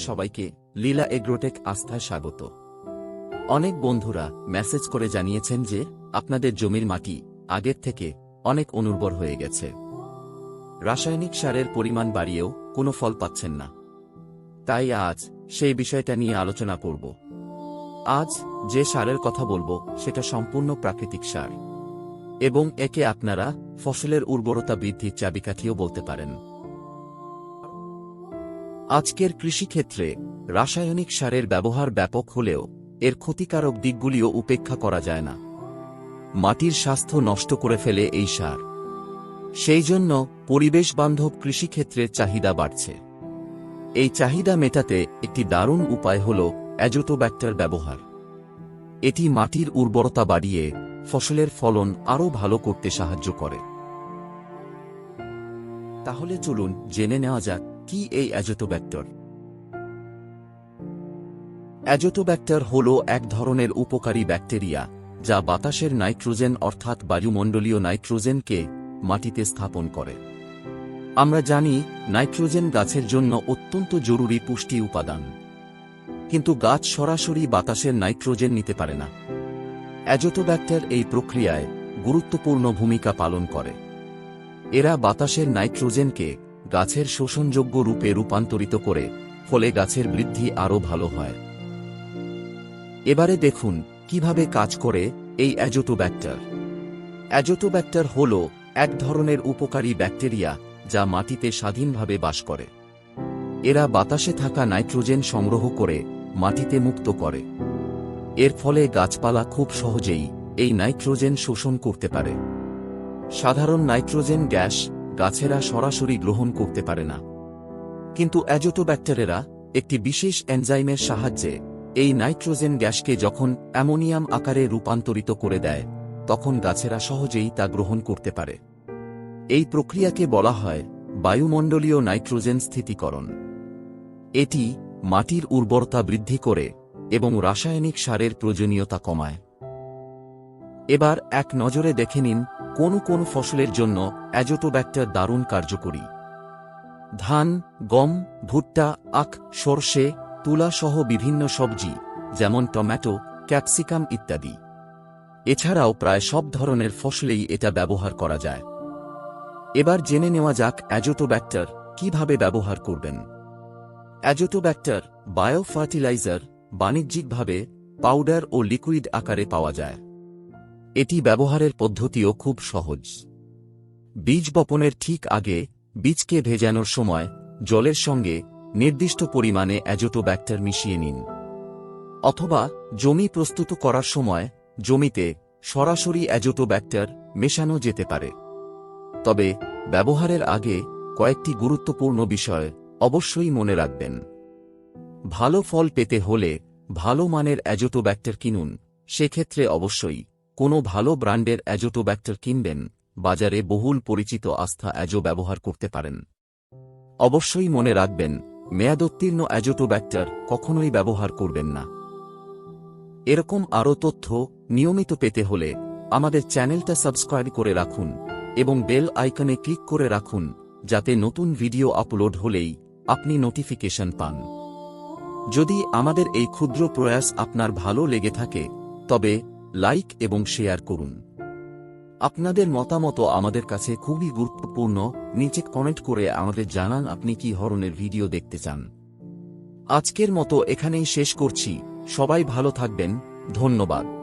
সবাইকে লীলা এগ্রোটেক আস্থায় স্বাগত। অনেক বন্ধুরা মেসেজ করে জানিয়েছেন যে, আপনাদের জমির মাটি আগের থেকে অনেক অনুর্বর হয়ে গেছে। রাসায়নিক সারের পরিমাণ বাড়িয়েও কোনো ফল পাচ্ছেন না। তাই আজ সেই বিষয়টা নিয়ে আলোচনা করব। আজ যে সারের কথা বলব, সেটা সম্পূর্ণ প্রাকৃতিক সার। এবং একে আপনারা ফসলের উর্বরতা বৃদ্ধির চাবিকাঠিও বলতে পারেন। আজকের কৃষিক্ষেত্রে রাসায়নিক সারের ব্যবহার ব্যাপক হলেও এর ক্ষতিকারক দিকগুলিও উপেক্ষা করা যায় না। মাটির স্বাস্থ্য নষ্ট করে ফেলে এই সার। সেই জন্য পরিবেশ বান্ধব কৃষিক্ষেত্রের চাহিদা বাড়ছে। এই চাহিদা মেটাতে একটি দারুণ উপায় হল অ্যাজোটোব্যাক্টার ব্যবহার। এটি মাটির উর্বরতা বাড়িয়ে ফসলের ফলন আরও ভালো করতে সাহায্য করে। তাহলে চলুন জেনে নেওয়া যাক কি এই অ্যাজোটোব্যাক্টর? অ্যাজোটোব্যাক্টর হল এক ধরনের উপকারী ব্যাকটেরিয়া, যা বাতাসের নাইট্রোজেন অর্থাৎ বায়ুমণ্ডলীয় নাইট্রোজেনকে মাটিতে স্থাপন করে। আমরা জানি, নাইট্রোজেন গাছের জন্য অত্যন্ত জরুরি পুষ্টি উপাদান। কিন্তু গাছ সরাসরি বাতাসের নাইট্রোজেন নিতে পারে না। অ্যাজোটোব্যাক্টর এই প্রক্রিয়ায় গুরুত্বপূর্ণ ভূমিকা পালন করে। এরা বাতাসের নাইট্রোজেনকে গাছের শোষণযোগ্য রূপে রূপান্তরিত করে, ফলে গাছের বৃদ্ধি আরও ভালো হয়। এবারে দেখুন, কীভাবে কাজ করে এই অ্যাজোটোব্যাক্টার। অ্যাজোটোব্যাক্টর হল এক ধরনের উপকারী ব্যাকটেরিয়া যা মাটিতে স্বাধীনভাবে বাস করে। এরা বাতাসে থাকা নাইট্রোজেন সংগ্রহ করে, মাটিতে মুক্ত করে। এর ফলে গাছপালা খুব সহজেই এই নাইট্রোজেন শোষণ করতে পারে। সাধারণ নাইট্রোজেন গ্যাস গাছেরা সরাসরি গ্রহণ করতে পারে না। কিন্তু অ্যাজোটোব্যাক্টেরেরা একটি বিশেষ এনজাইমের সাহায্যে এই নাইট্রোজেন গ্যাসকে যখন অ্যামোনিয়াম আকারে রূপান্তরিত করে দেয়, তখন গাছেরা সহজেই তা গ্রহণ করতে পারে। এই প্রক্রিয়াকে বলা হয় বায়ুমণ্ডলীয় নাইট্রোজেন স্থিতিকরণ। এটি মাটির উর্বরতা বৃদ্ধি করে এবং রাসায়নিক সারের প্রয়োজনীয়তা কমায়। এবার এক নজরে দেখে নিন কোন কোন ফসলের জন্য অ্যাজোটোব্যাক্টার দারুণ কার্যকরী। ধান, গম, ভুট্টা, আখ, সর্ষে, তুলা সহ বিভিন্ন সবজি, যেমন টমেটো, ক্যাপসিকাম ইত্যাদি। এছাড়াও প্রায় সব ধরনের ফসলেই এটা ব্যবহার করা যায়। এবার জেনে নেওয়া যাক অ্যাজোটোব্যাক্টার কীভাবে ব্যবহার করবেন। অ্যাজোটোব্যাক্টার বায়ো ফার্টিলাইজার বাণিজ্যিকভাবে পাউডার ও লিকুইড আকারে পাওয়া যায়। এটি ব্যবহারের পদ্ধতিও খুব সহজ। বীজ বপনের ঠিক আগে বীজকে ভেজানোর সময় জলের সঙ্গে নির্দিষ্ট পরিমাণে অ্যাজোটো ব্যাক্টার মিশিয়ে নিন। অথবা জমি প্রস্তুত করার সময় জমিতে সরাসরি অ্যাজোটো ব্যাক্টার মেশানো যেতে পারে। তবে ব্যবহারের আগে কয়েকটি গুরুত্বপূর্ণ বিষয় অবশ্যই মনে রাখবেন। ভালো ফল পেতে হলে ভালো মানের অ্যাজোটো ব্যাক্টার কিনুন, সেক্ষেত্রে অবশ্যই কোনো ভালো ব্র্যান্ডের অ্যাজোটোব্যাক্টার কিনবেন, বাজারে বহুল পরিচিত আস্থা অ্যাজো ব্যবহার করতে পারেন। অবশ্যই মনে রাখবেন, মেয়াদোত্তীর্ণ অ্যাজোটোব্যাক্টার কখনোই ব্যবহার করবেন না। এরকম আরও তথ্য নিয়মিত পেতে হলে আমাদের চ্যানেলটা সাবস্ক্রাইব করে রাখুন এবং বেল আইকনে ক্লিক করে রাখুন, যাতে নতুন ভিডিও আপলোড হলেই আপনি নোটিফিকেশন পান। যদি আমাদের এই ক্ষুদ্র প্রয়াস আপনার ভালো লেগে থাকে, তবে লাইক এবং শেয়ার করুন। আপনাদের মতামত আমাদের কাছে খুবই গুরুত্বপূর্ণ। নিচে কমেন্ট করে আমাদের জানান আপনি কি ধরনের ভিডিও দেখতে চান। আজকের মতো এখানেই শেষ করছি। সবাই ভালো থাকবেন। ধন্যবাদ।